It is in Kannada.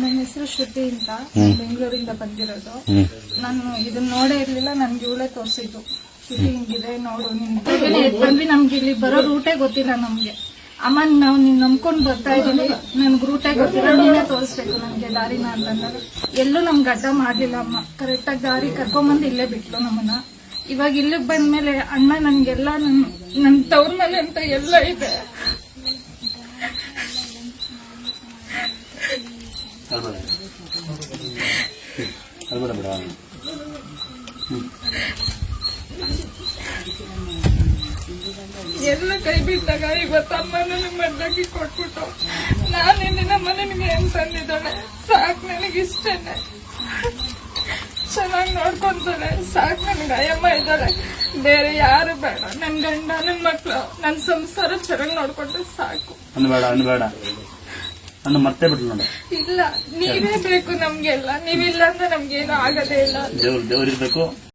ನನ್ನ ಹೆಸರು ಶ್ರುತಿ ಅಂತ. ಬೆಂಗಳೂರಿಂದ ಬಂದಿರೋದು. ನಾನು ಇದನ್ನ ನೋಡೇ ಇರ್ಲಿಲ್ಲ ನನ್ಗೆ ಇವಳೇ ತೋರಿಸಿದ್ದು. ಶ್ರುತಿ ಹಿಂಗಿದೆ ನೋಡು ನಿನ್ ಬಂದ್ವಿ ನಮ್ಗೆ ಇಲ್ಲಿ ಬರೋ ರೂಟೇ ಗೊತ್ತಿಲ್ಲ ನಮ್ಗೆ. ಅಮ್ಮ ನಾವು ನೀನ್ ನಂಬ್ಕೊಂಡು ಬರ್ತಾ ಇದೀವಿ ನನ್ಗೆ ರೂಟೇ ಗೊತ್ತಿಲ್ಲ ನೀನೇ ತೋರಿಸ್ಬೇಕು ನನ್ಗೆ ದಾರಿನ ಅಂತಂದಾಗ. ಎಲ್ಲೂ ನಮ್ಗೆ ಅಡ್ಡ ಮಾಡ್ಲಿಲ್ಲ ಅಮ್ಮ. ಕರೆಕ್ಟಾಗಿ ದಾರಿ ಕರ್ಕೊಂಬಂದು ಇಲ್ಲೇ ಬಿಟ್ಲು ನಮ್ಮನ್ನ. ಇವಾಗ ಇಲ್ಲಿಗೆ ಬಂದ್ಮೇಲೆ ಅಣ್ಣ ನನ್ಗೆಲ್ಲ ನನ್ ನನ್ ತವ್ರ ಮೇಲೆ ಅಂತ ಎಲ್ಲ ಇದೆ. ಎಲ್ಲ ಕೈ ಬಿದ್ದಾಗ ಇವತ್ತು ಅಮ್ಮ ನನಗೆ ಮದ್ದಾಗಿ ಕೊಟ್ಬಿಟ್ಟು ನಾನು ನಮ್ಮ ಮನೆಗೆ ಏನ್ ತಂದಿದ್ದಾಳೆ? ಸಾಕ್ ನನಗೆ ಚೆನ್ನಾಗಿ ನೋಡ್ಕೊಂತಾಳೆ. ಸಾಕು ನನಗೆ ಅಯ್ಯಮ್ಮ ಇದ್ದಾಳೆ ಬೇರೆ ಯಾರು ಬೇಡ. ನನ್ನ ಗಂಡ ನನ್ನ ಮಕ್ಕಳು ನನ್ನ ಸಂಸಾರ ಚೆನ್ನಾಗಿ ನೋಡ್ಕೊಂಡ್ರೆ ಸಾಕು. ಅನ್ಬೇಡ ಅನ್ಬೇಡ. ಅನ್ನ ಮತ್ತೆ ಬಿಟ್ಲು ನೋಡಿ. ಇಲ್ಲ ನೀವೇ ಬೇಕು ನಮ್ಗೆಲ್ಲ. ನೀವಿಲ್ಲ ಅಂದ್ರೆ ನಮ್ಗೇನು ಆಗದೇ ಇಲ್ಲ. ದೇವ್ರು ದೇವ್ರು ಇರ್ಬೇಕು.